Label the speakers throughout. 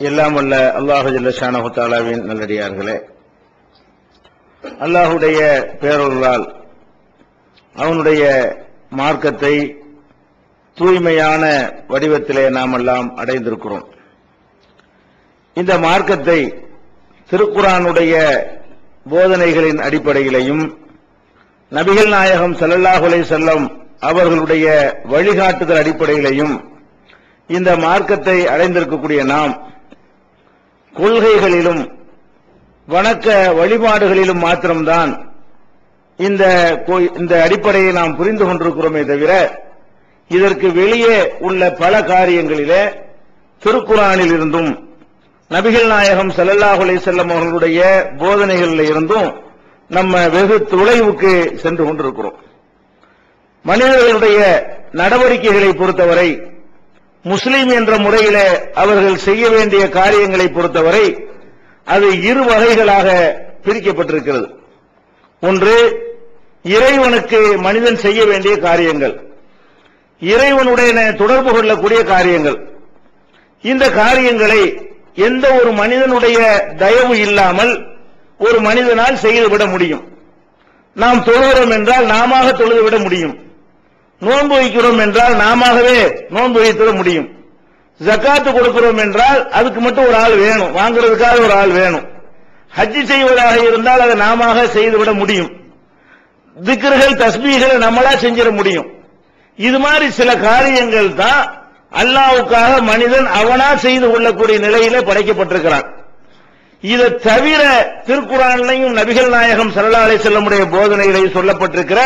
Speaker 1: எல்லாம் வல்ல அல்லாஹு ஜல்லஷானஹு நல்லடியார்களே. அல்லாஹுடைய பேரொருளால் அவனுடைய மார்க்கத்தை தூய்மையான வடிவத்திலே நாம் எல்லாம் அடைந்திருக்கிறோம். இந்த மார்க்கத்தை திருக்குறானுடைய போதனைகளின் அடிப்படையிலையும் நபிகள் நாயகம் ஸல்லல்லாஹு செல்லம் அவர்களுடைய வழிகாட்டுதல் அடிப்படையிலையும் இந்த மார்க்கத்தை அடைந்திருக்கக்கூடிய நாம் கொள்கைகளிலும் வணக்க வழிபாடுகளிலும் மாத்திரம்தான் இந்த இந்த அடிப்படையை நாம் புரிந்து கொண்டிருக்கிறோமே தவிர இதற்கு வெளியே உள்ள பல காரியங்களிலே திருக்குறானில் இருந்தும் நபிகள் நாயகம் ஸல்லல்லாஹு செல்லம் அவர்களுடைய போதனைகளில் இருந்தும் நம்ம வெகு துளைவுக்கு சென்று கொண்டிருக்கிறோம். மனிதர்களுடைய நடவடிக்கைகளை பொறுத்தவரை முஸ்லீம் என்ற முறையில் அவர்கள் செய்ய வேண்டிய காரியங்களை பொறுத்தவரை அது இரு வகைகளாக பிரிக்கப்பட்டிருக்கிறது. ஒன்று இறைவனுக்கு மனிதன் செய்ய வேண்டிய காரியங்கள். இறைவனுடைய தொடர்பு கொள்ளக்கூடிய காரியங்கள். இந்த காரியங்களை எந்த ஒரு மனிதனுடைய தயவு இல்லாமல் ஒரு மனிதனால் செய்துவிட முடியும். நாம் தொழுகிறோம் என்றால் நாம தொழுதுவிட முடியும். நோன்பு வைக்கிறோம் என்றால் நாமவே நோன்பு வைத்திட முடியும். ஜக்காத்து கொடுக்கிறோம் என்றால் அதுக்கு மட்டும் ஒரு ஆள் வேணும். வாங்குறதுக்காக ஒரு ஆள் வேணும். ஹஜ்ஜி செய்வதாக இருந்தால் அதை நாம செய்துவிட முடியும். திக்ருகள் தஸ்மீகளை நம்மளா செஞ்சிட முடியும். இது மாதிரி சில காரியங்கள் தான் அல்லாவுக்காக மனிதன் அவனா செய்து கொள்ளக்கூடிய நிலையில படைக்கப்பட்டிருக்கிறான். இதை தவிர திருக்குறான்லையும் நபிகள் நாயகம் சரலாலை செல்லமுடைய போதனையிலையும் சொல்லப்பட்டிருக்கிற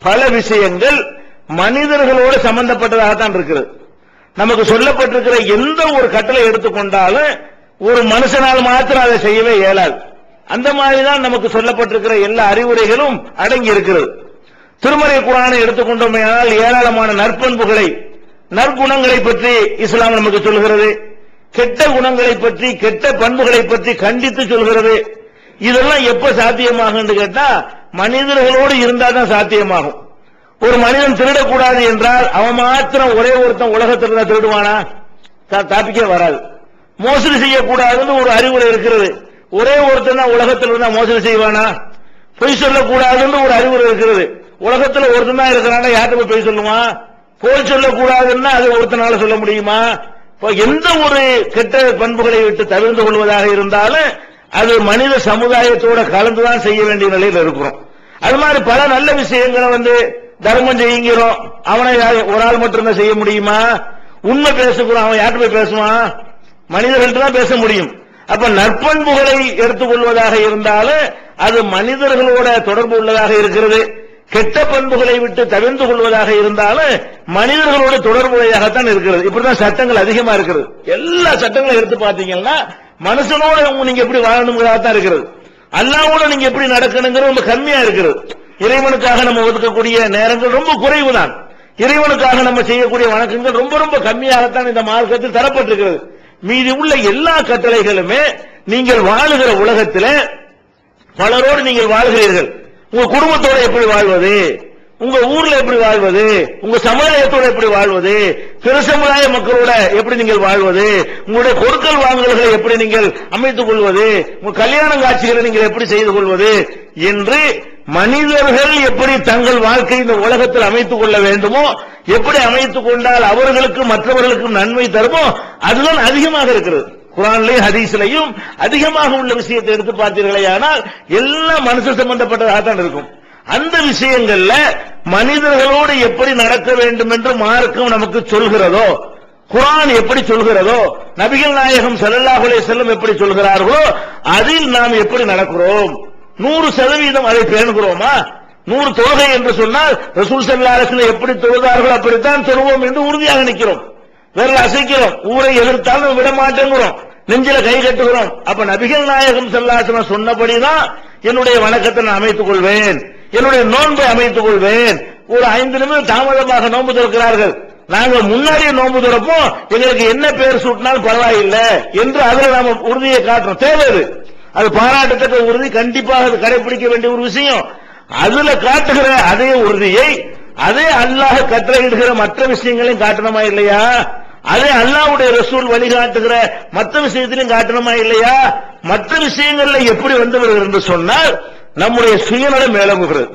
Speaker 1: பல விஷயங்கள் மனிதர்களோடு சம்பந்தப்பட்டதாகத்தான் இருக்கிறது நமக்கு சொல்லப்பட்டிருக்கிற எந்த ஒரு கட்டளை எடுத்துக்கொண்டாலும் ஒரு மனுஷனால் மாத்திரம் அதை செய்யவே இயலாது. அந்த மாதிரி தான் நமக்கு சொல்லப்பட்டிருக்கிற எல்லா அறிவுரைகளும் அடங்கி இருக்கிறது. திருமறை குரானை எடுத்துக்கொண்டோமேனால் ஏராளமான நற்பண்புகளை நற்குணங்களை பற்றி இஸ்லாம் நமக்கு சொல்கிறது. கெட்ட குணங்களை பற்றி கெட்ட பண்புகளை பற்றி கண்டித்து சொல்கிறது. இதெல்லாம் எப்ப சாத்தியமாகும் கேட்டா மனிதர்களோடு இருந்தா தான் சாத்தியமாகும். ஒரு மனிதன் திருடக்கூடாது என்றால் அவன் மாத்திரம் ஒரே ஒருத்தன் உலகத்தில் தான் திருடுவானா? தப்பிக்கே வராது. மோசடி செய்யக்கூடாதுன்னு ஒரு அறிவுரை இருக்கிறது. ஒரே ஒருத்தன் தான் உலகத்தில் இருந்தா மோசடி செய்வானா? பொய் சொல்லக்கூடாதுன்னு ஒரு அறிவுரை இருக்கிறது. உலகத்தில் ஒருத்தன் தான் இருக்கிறானா யார்கிட்ட போய் பொய் சொல்லுவான் போய் சொல்லக்கூடாதுன்னா அது ஒருத்தனால சொல்ல முடியுமா? இப்போ எந்த ஒரு கெட்ட பண்புகளை விட்டு தவிர்த்து கொள்வதாக இருந்தாலும் அது மனித சமுதாயத்தோட கலந்துதான் செய்ய வேண்டிய நிலையில் இருக்கிறோம். அது மாதிரி பல நல்ல விஷயங்களை வந்து தர்மம் செய்யுங்கிறோம். அவனை ஒரு ஆள் மட்டும்தான் செய்ய முடியுமா? உண்மை பேசக்கூடாது அவன் யார்கிட்ட போய் பேசுவான்? மனிதர்கள்ட்ட தான் பேச முடியும். அப்ப நற்பண்புகளை எடுத்துக்கொள்வதாக இருந்தாலும் அது மனிதர்களோட தொடர்பு உள்ளதாக இருக்கிறது. கெட்ட பண்புகளை விட்டு தவிர்ந்து கொள்வதாக இருந்தாலும் மனிதர்களோட தொடர்புடையாகத்தான் இருக்கிறது. இப்படிதான் சட்டங்கள் அதிகமா இருக்கிறது. எல்லா சட்டங்களும் எடுத்து பார்த்தீங்கன்னா மனுஷனோட நீங்க எப்படி வாழணுங்கிறதா இருக்கிறது. அல்லாவோட நீங்க எப்படி நடக்கணுங்கிறது ரொம்ப கம்மியா இருக்கிறது. இறைவனுக்காக நம்ம ஒதுக்கக்கூடிய நேரங்கள் ரொம்ப குறைவுதான். இறைவனுக்காக நம்ம செய்யக்கூடிய வணக்கங்கள் ரொம்ப ரொம்ப கம்மியாகத்தான் இந்த மார்க்கத்தில் தரப்பட்டிருக்கிறது. மீதி உள்ள எல்லா கட்டளைகளுமே நீங்கள் வாழுகிற உலகத்தில் பலரோடு நீங்கள் வாழ்கிறீர்கள். உங்க குடும்பத்தோட எப்படி வாழ்வது? உங்க ஊர்ல எப்படி வாழ்வது? உங்க சமுதாயத்தோட எப்படி வாழ்வது? பிற சமுதாய மக்களோட எப்படி நீங்கள் வாழ்வது? உங்களுடைய கொடுக்கல் வாங்கல்களை எப்படி நீங்கள் அமைத்துக் கொள்வது? உங்க கல்யாண காட்சிகளை நீங்கள் எப்படி செய்து கொள்வது? என்று மனிதர்கள் எப்படி தங்கள் வாழ்க்கை இந்த உலகத்தில் அமைத்துக் கொள்ள வேண்டுமோ எப்படி அமைத்துக் கொண்டால் அவர்களுக்கு மற்றவர்களுக்கும் நன்மை தருமோ அதுதான் அதிகமாக இருக்கிறது. குரான்லையும் ஹதீஸ்லையும் அதிகமாக உள்ள விஷயத்தை எடுத்து பார்த்தீர்களே ஆனால் எல்லாம் மனசு சம்பந்தப்பட்டதாகத்தான் இருக்கும். அந்த விஷயங்கள்ல மனிதர்களோடு எப்படி நடக்க வேண்டும் என்று மார்க்கம் நமக்கு சொல்கிறதோ குரான் எப்படி சொல்கிறதோ நபிகள் நாயகம் செல்லல்லாஹுலே செல்லும் எப்படி சொல்கிறார்களோ அதில் நாம் எப்படி நடக்கிறோம்? நூறு சதவீதம் அதை பேணுகிறோமா? நூறு தொழுகை என்று சொன்னால் ரசூல் ஸல்லல்லாஹு எப்படி தொழுதார்களோ அப்படித்தான் தொழுவோம் என்று உறுதியாக நிற்கிறோம். விரல் அசைக்கிறோம் ஊரை எதிர்த்தாலும் விட மாட்டேங்கிறோம். நெஞ்சில கை கட்டுகிறோம். அப்ப நபிகள் நாயகம் செல்லாசன சொன்னபடிதான் என்னுடைய வணக்கத்தை நான் அமைத்துக் கொள்வேன். என்னுடைய நோன்பை அமைத்துக் கொள்வேன். ஒரு ஐந்து நிமிடம் தாமதமாக நோன்பு திறக்கிறார்கள். நாங்கள் முன்னாடியே நோன்பு திறப்போம். எங்களுக்கு என்ன பெயர் சூட்டினாலும் பரவாயில்லை என்று அதில் நாம உறுதியை காட்டுறோம். தேவை அது. பாராட்டத்தக்க உறுதி கண்டிப்பாக அது கடைபிடிக்க வேண்டிய ஒரு விஷயம். அதுல காட்டுகிற அதே உறுதியை அதே அல்லாஹ் கட்டளையிடுகிற மற்ற விஷயங்களையும் காட்டணுமா இல்லையா? அதே அல்லாஹ்வுடைய ரசூல் வழிகாட்டுகிற மற்ற விஷயத்திலையும் காட்டணுமா இல்லையா? மற்ற விஷயங்கள்ல எப்படி வந்து என்று சொன்னால் நம்முடைய சுயநலம் மேலங்குகிறது.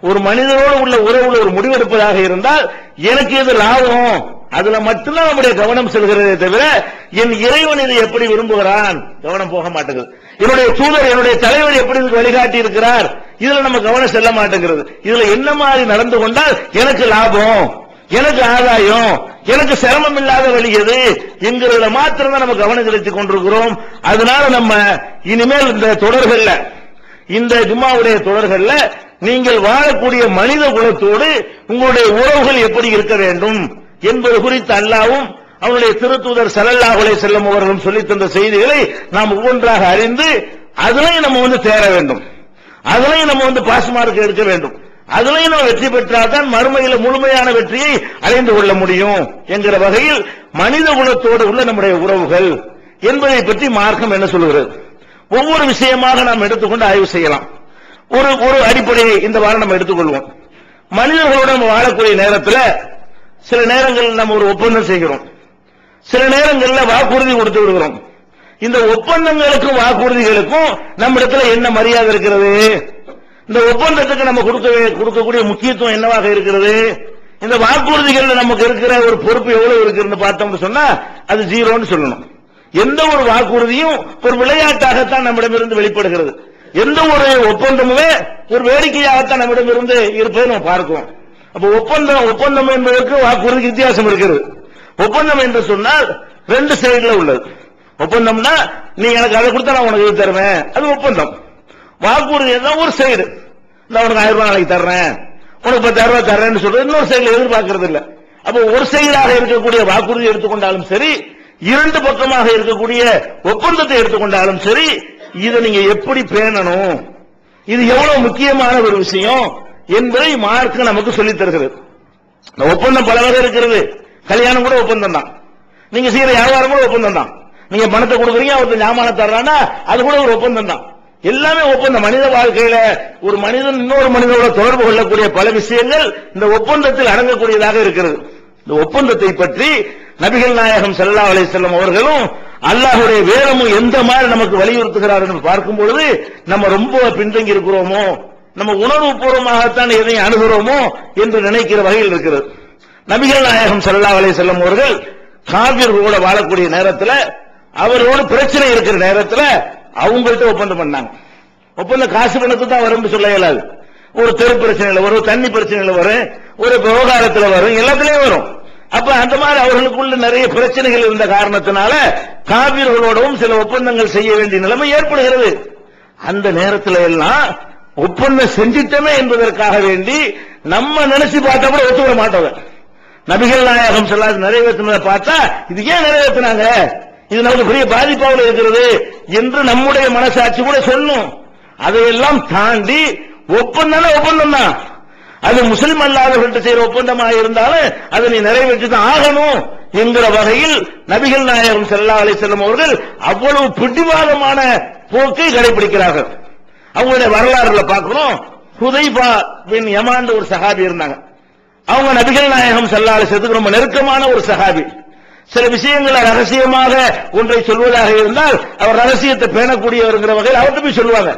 Speaker 1: ஒரு மனிதனோடு உள்ள உறவுல ஒரு முடிவெடுப்பதாக இருந்தால் எனக்கு இது லாபம்? அதுல மட்டும்தான் நம்முடைய கவனம் செல்கிறதே தவிர என் இறைவன் இதை எப்படி விரும்புகிறான்? கவனம் போக மாட்டேங்குது. என்னுடைய தூதர் என்னுடைய தலைவர் எப்படி வழிகாட்டி இருக்கிறார்? இதுல நம்ம கவனம் செல்ல மாட்டேங்கிறது. இதுல என்ன மாதிரி நடந்து கொண்டால் எனக்கு லாபம் எனக்கு ஆதாயம் எனக்கு சிரமம் இல்லாத வழி எது என்கிறதுல மாத்திரம் தான் நம்ம கவனம் செலுத்திக் கொண்டிருக்கிறோம். அதனால நம்ம இனிமேல் இந்த தொடர்கள்ல இந்த ஜும்மாவுடைய தொடர்கள்ல நீங்கள் வாழக்கூடிய மனித குலத்தோடு உங்களுடைய உறவுகள் எப்படி இருக்க வேண்டும் என்பது குறித்து அல்லாவும் அவனுடைய திருத்தூதர் ஸல்லல்லாஹு செல்லும் அவர்களும் சொல்லி தந்த செய்திகளை நாம் ஒவ்வொன்றாக அறிந்து அதிலையும் நம்ம வந்து தேர வேண்டும். அதிலையும் நம்ம வந்து பாஸ் எடுக்க வேண்டும். அதிலையும் நம்ம வெற்றி பெற்றால்தான் மறுமையில முழுமையான வெற்றியை அறிந்து கொள்ள முடியும் என்கிற வகையில் மனித குலத்தோடு உள்ள நம்முடைய உறவுகள் என்பதை பற்றி மார்க்கம் என்ன சொல்கிறது ஒவ்வொரு விஷயமாக நாம் எடுத்துக்கொண்டு ஆய்வு செய்யலாம். ஒரு ஒரு அடிப்படையை இந்த வாரம் நம்ம எடுத்துக்கொள்வோம். மனிதர்களோடு நம்ம வாழக்கூடிய நேரத்தில் சில நேரங்களில் நம்ம ஒரு ஒப்பந்தம் செய்கிறோம். சில நேரங்களில் வாக்குறுதி கொடுத்து விடுகிறோம். இந்த ஒப்பந்தங்களுக்கும் வாக்குறுதிகளுக்கும் நம்மிடத்துல என்ன மரியாதை இருக்கிறது? இந்த ஒப்பந்தத்துக்கு நம்ம கொடுக்க கொடுக்கக்கூடிய முக்கியத்துவம் என்னவாக இருக்கிறது? இந்த வாக்குறுதிகள் நமக்கு இருக்கிற ஒரு பொறுப்பு எவ்வளவு இருக்குன்னு பார்த்தோம்னு சொன்னா அது ஜீரோன்னு சொல்லணும். எந்த ஒரு வாக்குறுதியும் ஒரு விளையாட்டாகத்தான் நம்மிடமிருந்து வெளிப்படுகிறது. எந்த ஒரு ஒப்பந்தமுமே ஒரு வேடிக்கையாகத்தான் நம்மிடமிருந்து இருப்பதை நம்ம பார்க்கிறோம். அப்ப ஒப்பந்தம் ஒப்பந்தம் என்பதற்கு வாக்குறுதிக்கு வித்தியாசம் இருக்கிறது. ஒப்பந்தம் என்று சொன்னால் ரெண்டு சைடுல உள்ளது. ஒப்பந்தம்னா நீ எனக்கு அதை கொடுத்தா நான் உனக்கு இது தருவேன். அது ஒப்பந்தம். வாக்குறுதி தான் ஒரு சைடு. நான் உனக்கு ஆயிரம் ரூபாய் நாளைக்கு தர்றேன். உனக்கு பத்தாயிரம் ரூபாய் தர்றேன்னு சொல்றது இன்னொரு சைடுல எதிர்பார்க்கறது இல்ல. அப்ப ஒரு சைடாக இருக்கக்கூடிய வாக்குறுதி எடுத்துக்கொண்டாலும் சரி இரண்டு பக்கமாக இருக்கக்கூடிய ஒப்பந்தத்தை எடுத்துக்கொண்டாலும் சரி இதை நீங்க எப்படி பேணணும்? இது எவ்வளவு முக்கியமான ஒரு விஷயம் என்பதை மார்க் நமக்கு சொல்லித் தருகிறது. ஒப்பந்தம் பல வகை இருக்கிறது. கல்யாணம் கூட ஒப்பந்தம் தான் நீங்க செய்யற வியாபாரம் கூட ஒப்பந்தம் தான் நீங்க பணத்தை கொடுக்குறீங்க அவருக்கு ஞாபகம் தர்றான்னா அது கூட ஒரு ஒப்பந்தம் தான் எல்லாமே ஒப்பந்தம். மனித வாழ்க்கையில ஒரு மனிதன் இன்னொரு மனிதனோட தொடர்பு கொள்ளக்கூடிய பல விஷயங்கள் இந்த ஒப்பந்தத்தில் அடங்கக்கூடியதாக இருக்கிறது. இந்த ஒப்பந்தத்தை பற்றி நபிகள் நாயகம் சல்லா அலைஹி செல்லம் அவர்களும் அல்லாஹுடைய வேதமும் எந்த மாதிரி நமக்கு வலியுறுத்துகிறார் என்று பார்க்கும் பொழுது நம்ம ரொம்ப பின்தங்கி இருக்கிறோமோ நம்ம உணர்வு பூர்வமாகத்தான் எதையும் அணுகிறோமோ என்று நினைக்கிற வகையில் இருக்கிறது. நபிகள் நாயகம் ஸல்லல்லாஹு அலைஹி செல்லும் அவர்கள் காவிர்களோட வாழக்கூடிய நேரத்தில் அவரோட பிரச்சனை இருக்கிற நேரத்தில் அவங்கள்ட்ட ஒப்பந்தம் பண்ணாங்க. ஒப்பந்தம் காசு பணத்துக்கு தான் வரும்னு சொல்ல இயலாது. ஒரு தெரு பிரச்சனையில வரும் தண்ணி பிரச்சனையில வரும் ஒரு விவகாரத்தில் வரும் எல்லாத்துலயும் வரும். அப்ப அந்த மாதிரி அவர்களுக்குள்ள நிறைய பிரச்சனைகள் இருந்த காரணத்தினால காவிர்களோடவும் சில ஒப்பந்தங்கள் செய்ய வேண்டிய நிலைமை ஏற்படுகிறது. அந்த நேரத்தில் எல்லாம் ஒப்பந்தம் செஞ்சிட்டமே என்பதற்காக வேண்டி நம்ம நினைச்சு பார்த்தா கூட ஒத்துவிட மாட்டோம். நபிகள் நாயகம் சொல்லாது நிறைவேற்றினதை பார்த்தா இது ஏன் நிறைவேற்றினாங்க? இது நமக்கு பெரிய பாதிப்பாக இருக்கிறது என்று நம்முடைய மனசாட்சி கூட சொல்லும். அதையெல்லாம் தாண்டி ஒப்பந்தம் ஒப்பந்தம் தான் அது முஸ்லிம் அல்லாதவர்கள்ட்ட செய்யற ஒப்பந்தமாக இருந்தாலும் அதை நீ நிறைவேற்றி தான் ஆகணும் என்கிற வகையில் நபிகள் நாயகம் செல்லா அலை செல்லும் அவர்கள் அவ்வளவு பிடிவாதமான போக்கை கடைபிடிக்கிறார்கள் அவங்களுடைய வரலாறுல பார்க்கிறோம். ஹுதைபா பின் யமான் ஒரு சகாபி இருந்தாங்க. அவங்க நபிகள் நாயகம் ஸல்லல்லாஹு அலைஹி ரொம்ப நெருக்கமான ஒரு சகாபி சில விஷயங்களை ரகசியமாக ஒன்றை சொல்வதாக இருந்தால் அவர் ரகசியத்தை பேணக்கூடியவர்கிற வகையில் அவர்கிட்ட போய் சொல்லுவாங்க.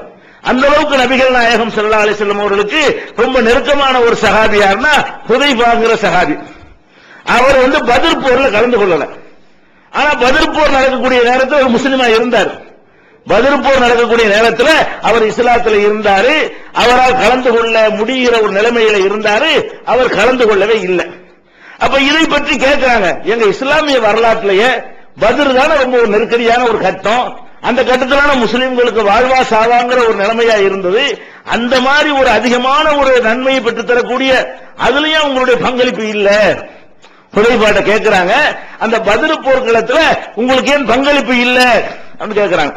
Speaker 1: அந்த அளவுக்கு நபிகள் நாயகம் செல்லா அலி வஸல்லம் அவர்களுக்கு ரொம்ப நெருக்கமான ஒரு சஹாபி யாருன்னா ஹுதைபாங்கிற சகாபி அவர் வந்து பதில் போர்ல கலந்து கொள்ளல. ஆனா பதில் போர் நடக்கக்கூடிய நேரத்தில் ஒரு முஸ்லிமா இருந்தார். பதில் போர் நடக்கக்கூடிய நேரத்தில் அவர் இஸ்லாத்துல இருந்தாரு. அவரால் கலந்து கொள்ள முடிகிற ஒரு நிலைமையில இருந்தாரு அவர் கலந்து கொள்ளவே இல்லை. அப்ப இதை பற்றி கேட்கிறாங்க. எங்க இஸ்லாமிய வரலாற்றுலயே பதில் தானே ரொம்ப ஒரு நெருக்கடியான ஒரு கட்டம். அந்த கட்டத்திலான முஸ்லிம்களுக்கு வாழ்வா சாவாங்கிற ஒரு நிலைமையா இருந்தது. அந்த மாதிரி ஒரு அதிகமான ஒரு நன்மையை பெற்றுத்தரக்கூடிய அதுலயும் உங்களுடைய பங்களிப்பு இல்ல. ஹுதைபாட்ட கேட்கிறாங்க. அந்த பதிரு போர்க்களத்துல உங்களுக்கு ஏன் பங்களிப்பு இல்ல? அப்படின்னு கேட்கிறாங்க.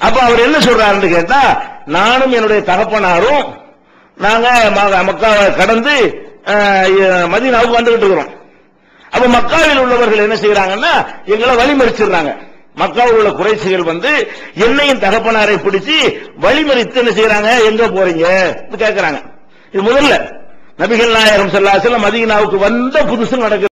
Speaker 1: அப்ப அவர் என்ன சொல்றாருன்னு கேட்டா நானும் என்னுடைய தகப்பனாரும் நாங்க ம- மக்காவை கடந்து மதினாவுக்கு வந்துகிட்டு இருக்கிறோம். அப்ப மக்காவில் உள்ளவர்கள் என்ன செய்யறாங்கன்னா எங்களை வழிமறிச்சிடுறாங்க. மக்காவில் உள்ள குறைசிகள் வந்து என்னையும் தகப்பனாரை பிடிச்சு வழிமறித்து என்ன செய்யறாங்க எங்க போறீங்க? கேட்கறாங்க இது முதல்ல. நபிகள் நாயகம் ஸல்லல்லாஹு மதீனாவுக்கு வந்த புதுசு நடக்குது.